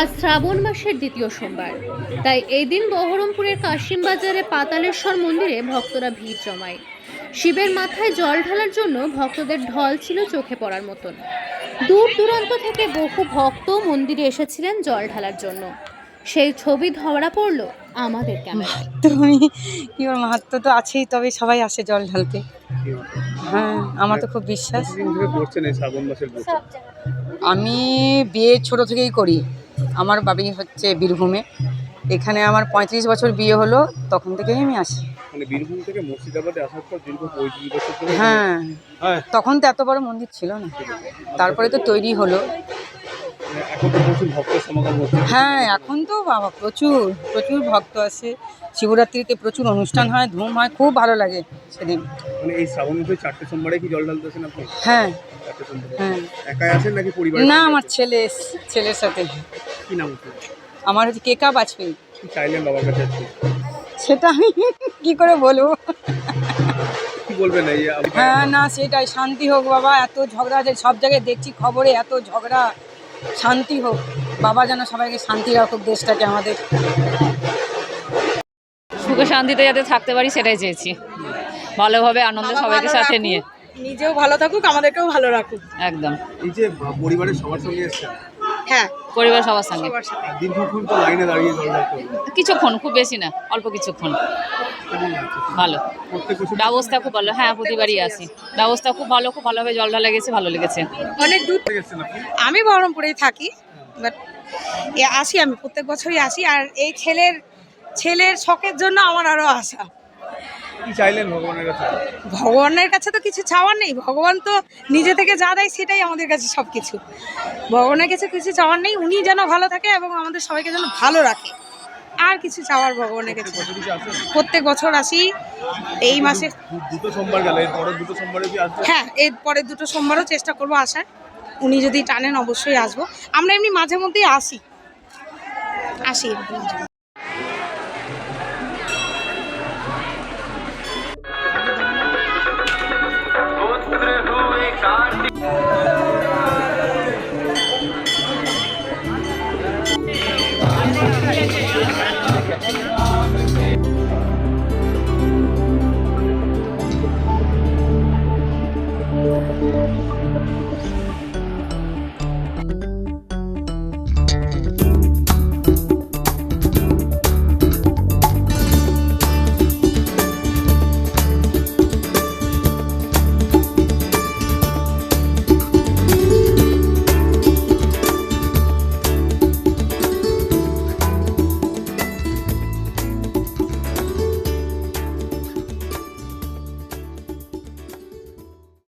আজ শ্রাবণ মাসের দ্বিতীয় সোমবার। তাই এই দিন বহরমপুরের কাশিমবাজারে পাতালেশ্বর মন্দিরে ভক্তরা ভিড় জমায়। শিবের মাথায় জল ঢালার জন্য ভক্তদের ঢল ছিল চোখে পড়ার মতন। দূর দূরান্ত থেকে বহু ভক্ত মন্দিরে এসেছিলেন জল ঢালার জন্য। সেই ছবি ধরা পড়ল আমাদের ক্যামেরায়। তুমি কি মাহাত্ম তো আছেই তবে সবাই আসে জল ঢালতে। হ্যাঁ আমার তো খুব বিশ্বাস। আমি বিয়ে ছোট থেকেই করি। আমার বাড়ি হচ্ছে বীরভূমে। এখানে আমার পঁয়ত্রিশ বছর বিয়ে হলো তখন থেকেই আমি আসি। মানে বীরভূম থেকে মুর্শিদাবাদে আসার পর দীর্ঘ বছর হ্যাঁ। হ্যাঁ। তখন তো এত বড় মন্দির ছিল না। তারপরে তো তৈরি হলো। হ্যাঁ এখন তো বাবা প্রচুর প্রচুর ভক্ত আসে। শিবরাত্রিতে প্রচুর অনুষ্ঠান হয় ধুম হয় খুব ভালো লাগে সেদিন। মানে এই শ্রাবণ চারটে সোমবারে কি জল ঢালতেছেন আপনি? হ্যাঁ। হ্যাঁ। একাই আছেন নাকি পরিবার না আমার ছেলে ছেলের সাথে। কি নাম আমার হচ্ছে কেকা বাজপেয়ী। কি চাইলেন বাবার কাছে সেটা আমি কি করে বলব? বলবেন হ্যাঁ না সেটাই। শান্তি হোক বাবা এত ঝগড়া সব জায়গায় দেখছি খবরে এত ঝগড়া। শান্তি হোক। বাবা যেন সবাইকে শান্তি রাখুক দেশটাকে আমাদের। সুখে শান্তিতে যাতে থাকতে পারি সেটাই চেয়েছি। ভালোভাবে আনন্দ সবাইকে সাথে নিয়ে। নিজেও ভালো থাকুক আমাদেরকেও ভালো রাখুক। একদম। এই যে পরিবারের সবার সঙ্গে হ্যাঁ। পরিবার সবার সঙ্গে। দীর্ঘক্ষণ তো লাইনে দাঁড়িয়ে কিছুক্ষণ খুব বেশি না অল্প কিছুক্ষণ। ভালো। ব্যবস্থা খুব ভালো। হ্যাঁ প্রতিবারই আসি ব্যবস্থা খুব ভালো খুব ভালোভাবে জল ঢালা গেছে ভালো লেগেছে। অনেক দূর আমি বহরমপুরেই থাকি বাট আসি আমি প্রত্যেক বছরই আসি আর এই ছেলের ছেলের শখের জন্য আমার আরও আশা। কি চাইলেন ভগবানের কাছে? ভগবানের কাছে তো কিছু চাওয়ার নেই। ভগবান তো নিজে থেকে যা দেয় সেটাই আমাদের কাছে সব কিছু ভগবানের কাছে কিছু চাওয়ার নেই উনি যেন ভালো থাকে এবং আমাদের সবাইকে যেন ভালো রাখে। আর কিছু চাওয়ার ভগবানের কাছে প্রত্যেক বছর আসি। এই মাসে দুটো সোমবার গেল পরের দুটো সোমবারে কি আসবে? হ্যাঁ এর পরের দুটো সোমবারও চেষ্টা করব আসার। উনি যদি টানেন অবশ্যই আসব। আমরা এমনি মাঝে মধ্যেই আসি। আসি মাঝে